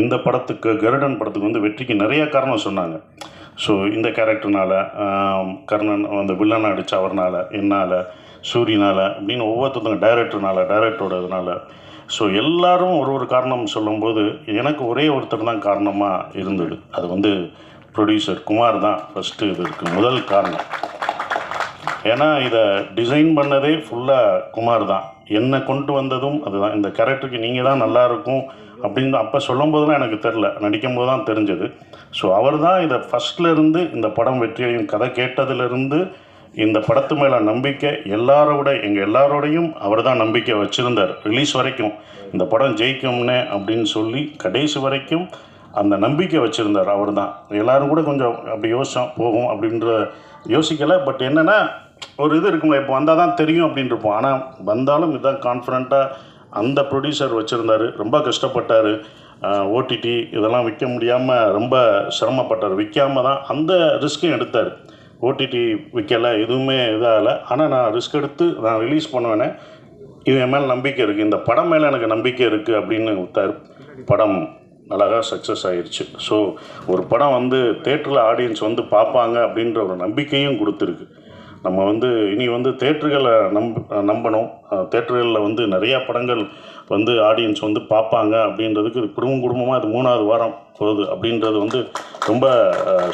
இந்த படத்துக்கு கருடன் படத்துக்கு வந்து வெற்றிக்கு நிறைய காரணம் சொன்னாங்க. ஸோ இந்த கேரக்டர்னால கர்ணன் அந்த வில்லனை அடித்த அவர்னால் என்னால் சூரியனால் அப்படின்னு ஒவ்வொருத்தவங்க டைரக்டர்னால டைரக்டரோட இதனால ஸோ எல்லாரும் ஒரு ஒரு காரணம் சொல்லும்போது எனக்கு ஒரே ஒருத்தர் தான் காரணமாக இருந்தது. அது வந்து ப்ரொடியூசர் குமார் தான் ஃபஸ்ட்டு இதற்கு முதல் காரணம். ஏன்னா இதை டிசைன் பண்ணதே ஃபுல்லாக குமார் தான் என்னை கொண்டு வந்ததும் அதுதான். இந்த கேரக்டருக்கு நீங்கள் தான் நல்லாயிருக்கும் அப்படின்னு அப்போ சொல்லும் போதெல்லாம் எனக்கு தெரில நடிக்கும் போது தான் தெரிஞ்சது. ஸோ அவர் தான் இதை ஃபஸ்ட்லேருந்து இந்த படம் வெற்றியையும் கதை கேட்டதுலேருந்து இந்த படத்து மேலே நம்பிக்கை எல்லாரோட எங்கள் எல்லாரோடையும் அவர் தான் நம்பிக்கை வச்சுருந்தார். ரிலீஸ் வரைக்கும் இந்த படம் ஜெயிக்கும்னே அப்படின்னு சொல்லி கடைசி வரைக்கும் அந்த நம்பிக்கை வச்சுருந்தார் அவர் தான் எல்லோரும் கூட கொஞ்சம் அப்படி யோசிச்சோம் போகும் அப்படின்ற யோசிக்கலை. பட் என்னென்னா ஒரு இது இருக்குங்களா இப்போ வந்தால் தான் தெரியும் அப்படின்னு இருப்போம் ஆனால் வந்தாலும் இதுதான் கான்ஃபிடண்ட்டாக அந்த ப்ரொடியூசர் வச்சுருந்தாரு. ரொம்ப கஷ்டப்பட்டார். ஓடிடி இதெல்லாம் விற்க முடியாமல் ரொம்ப சிரமப்பட்டார். விற்காம தான் அந்த ரிஸ்க்கும் எடுத்தார். ஓடிடி விற்கலை எதுவுமே இதாகலை. ஆனால் நான் ரிஸ்க் எடுத்து நான் ரிலீஸ் பண்ணுவேனே. இது என் மேலே நம்பிக்கை இருக்குது இந்த படம் மேலே எனக்கு நம்பிக்கை இருக்குது அப்படின்னு விட்டார் படம். அழகாக சக்ஸஸ் ஆயிடுச்சு ஸோ ஒரு படம் வந்து தேட்டரில் ஆடியன்ஸ் வந்து பார்ப்பாங்க அப்படின்ற ஒரு நம்பிக்கையும் கொடுத்துருக்கு. நம்ம வந்து இனி வந்து தேட்டர்களை நம்ப நம்பணும். தேட்டர்களில் வந்து நிறையா படங்கள் வந்து ஆடியன்ஸ் வந்து பார்ப்பாங்க அப்படின்றதுக்கு இது குடும்பம் குடும்பமாக இது மூணாவது வாரம் போகுது அப்படின்றது வந்து ரொம்ப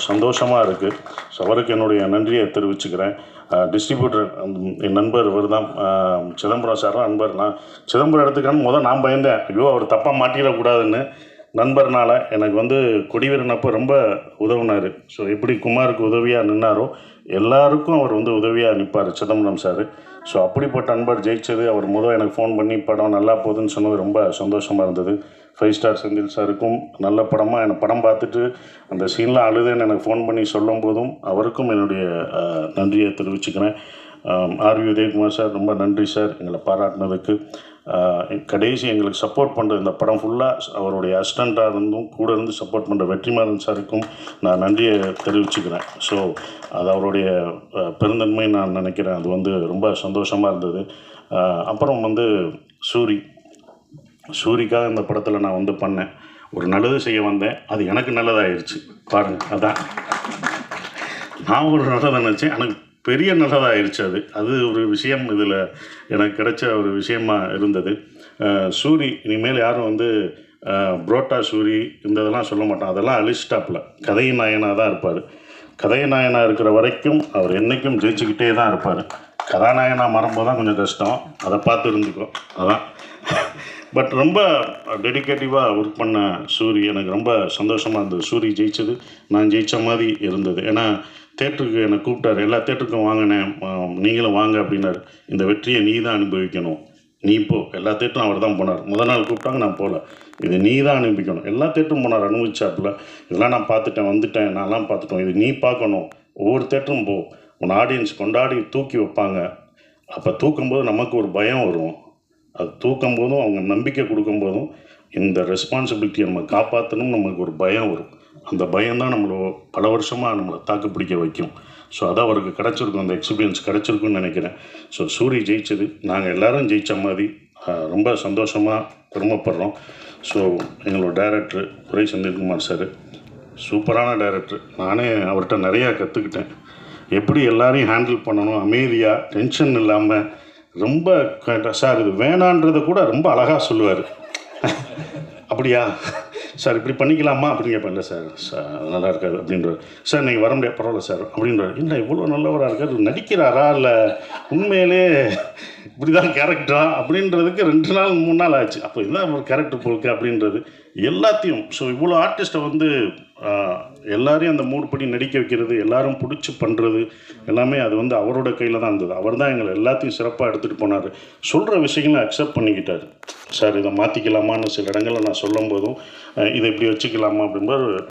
சந்தோஷமாக இருக்குது ஸோ அவருக்கு என்னுடைய நன்றியை தெரிவிச்சுக்கிறேன். டிஸ்ட்ரிபியூட்டர் என் நண்பர் இவர் தான். சிதம்பரம் சார் நண்பர் நான் சிதம்பரம் இடத்துக்கான முதல் நான் பயந்தேன். ஐயோ அவர் தப்பாக மாட்டிடக்கூடாதுன்னு. நண்பர்னால எனக்கு வந்து கொடிவீரனப்போ ரொம்ப உதவுனார். ஸோ எப்படி குமாருக்கு உதவியாக நின்னாரோ எல்லாருக்கும் அவர் வந்து உதவியாக நிற்பார் சிதம்பரம் சார். ஸோ அப்படிப்பட்ட நண்பர் ஜெயிச்சது. அவர் முதல் எனக்கு ஃபோன் பண்ணி படம் நல்லா போகுதுன்னு சொன்னது ரொம்ப சந்தோஷமாக இருந்தது. ஃபைவ் ஸ்டார் செந்தில் சாருக்கும் நல்ல படமாக எனக்கு படம் பார்த்துட்டு அந்த சீன்லாம் அழுதுன்னு எனக்கு ஃபோன் பண்ணி சொல்லும் போதும் அவருக்கும் என்னுடைய நன்றியை தெரிவிச்சுக்கிறேன். ஆர்வி உதயகுமார் சார் ரொம்ப நன்றி சார் எங்களை பாராட்டினதுக்கு. கடைசி எங்களுக்கு சப்போர்ட் பண்ணுற இந்த படம் ஃபுல்லாக அவருடைய அசிஸ்டண்ட்டாக இருந்தும் கூட இருந்து சப்போர்ட் பண்ணுற வெற்றிமாறன் சாருக்கும் நான் நன்றியை தெரிவிச்சுக்கிறேன். ஸோ அது அவருடைய பெருந்தன்மை நான் நினைக்கிறேன். அது வந்து ரொம்ப சந்தோஷமாக இருந்தது. அப்புறம் வந்து சூரி. சூரிக்காக இந்த படத்தில் நான் வந்து பண்ணேன். ஒரு நல்லது செய்ய வந்தேன். அது எனக்கு நல்லதாகிடுச்சு பாருங்கள் அதான். நான் ஒரு நல்லதை நினச்சேன். எனக்கு பெரிய நல்லதாகிடுச்சு அது. அது ஒரு விஷயம் இதில் எனக்கு கிடைச்ச ஒரு விஷயமா இருந்தது. சூரி இனிமேல் யாரும் வந்து புரோட்டா சூரி இந்த இதெல்லாம் சொல்ல மாட்டோம் அதெல்லாம் அழிச்சிட்டாப்புல. கதையின் நாயனாக தான் இருப்பார். கதை நாயனாக இருக்கிற வரைக்கும் அவர் என்றைக்கும் ஜெயிச்சுக்கிட்டே தான் இருப்பார். கதாநாயகனாக மாறும்போது தான் கொஞ்சம் கஷ்டம். அதை பார்த்து இருந்துக்கும் அதான். பட் ரொம்ப டெடிகேட்டிவாக ஒர்க் பண்ண சூரி எனக்கு ரொம்ப சந்தோஷமாக இருந்தது. சூரி ஜெயிச்சது. நான் ஜெயித்த மாதிரி இருந்தது. ஏன்னா தேட்டருக்கு என்னை கூப்பிட்டாரு. எல்லா தேட்டருக்கும் வாங்கினேன் நீங்களும் வாங்க அப்படின்னாரு. இந்த வெற்றியை நீ தான் அனுபவிக்கணும். நீ போ. எல்லா தேட்டரும் அவர் தான் போனார். முதல் நாள் கூப்பிட்டாங்க நான் போகல இது நீ தான் அனுபவிக்கணும். எல்லா தேட்டரும் போனார் அனுபவிச்சாப்புல. இதெல்லாம் நான் பார்த்துட்டேன். வந்துட்டேன். நான்லாம் பார்த்துட்டோம். இது நீ பார்க்கணும். ஒவ்வொரு தேட்டரும் போ. உன் ஆடியன்ஸ் கொண்டாடி தூக்கி வைப்பாங்க. அப்போ தூக்கும்போது நமக்கு ஒரு பயம் வரும். அது தூக்கும் போதும் அவங்க நம்பிக்கை கொடுக்கும் போதும் இந்த ரெஸ்பான்சிபிலிட்டியை நம்ம காப்பாற்றணும் நமக்கு ஒரு பயம் வரும். அந்த பயம்தான் நம்மளை பல வருஷமாக நம்மளை தாக்கு பிடிக்க வைக்கும். ஸோ அதான் அவருக்கு கிடச்சிருக்கும். அந்த எக்ஸ்பீரியன்ஸ் கிடச்சிருக்குன்னு நினைக்கிறேன். ஸோ சூரி ஜெயிச்சது. நாங்கள் எல்லாரும் ஜெயித்த மாதிரி ரொம்ப சந்தோஷமாக பெருமைப்படுறோம். ஸோ எங்களோட டைரக்டர் துரை செந்தில்குமார் சார் சூப்பரான டைரக்டர் நானே அவர்கிட்ட நிறையா கற்றுக்கிட்டேன் எப்படி எல்லாரையும் ஹேண்டில் பண்ணணும் அமைதியாக டென்ஷன் இல்லாமல் ரொம்ப க- சார் இது வேணான்றதை கூட ரொம்ப அழகாக சொல்லுவார். அப்படியா? சார் இப்படி பண்ணிக்கலாமா? அப்படின்னு கேட்பேன். சார் சார் நல்லா இருக்காது அப்படின்றார். சார் நீங்கள் வர முடியாது. பரவாயில்ல சார் அப்படின்றார். இல்லை இவ்வளோ நல்லவராக இருக்கார். நடிக்கிறாரா? இல்லை உண்மையிலே இப்படி தான் கேரக்டரா அப்படின்றதுக்கு ரெண்டு நாள் மூணு நாள் ஆச்சு. அப்போ இதுதான் ஒரு கேரக்டர் போலுக்கு அப்படின்றது எல்லாத்தையும். ஸோ இவ்வளோ ஆர்டிஸ்ட்டை வந்து எல்லாரையும் அந்த மூடு படி நடிக்க வைக்கிறது எல்லாரும் பிடிச்சி பண்ணுறது எல்லாமே அது வந்து அவரோட கையில் தான் இருந்தது. அவர் தான் எங்களை எல்லாத்தையும் சிறப்பாக எடுத்துகிட்டு போனார். சொல்கிற விஷயங்களை அக்செப்ட் பண்ணிக்கிட்டார். சார் இதை மாற்றிக்கலாமான்னு சில இடங்களில் நான் சொல்லும் போதும் இதை இப்படி வச்சுக்கலாமா அப்படின்போது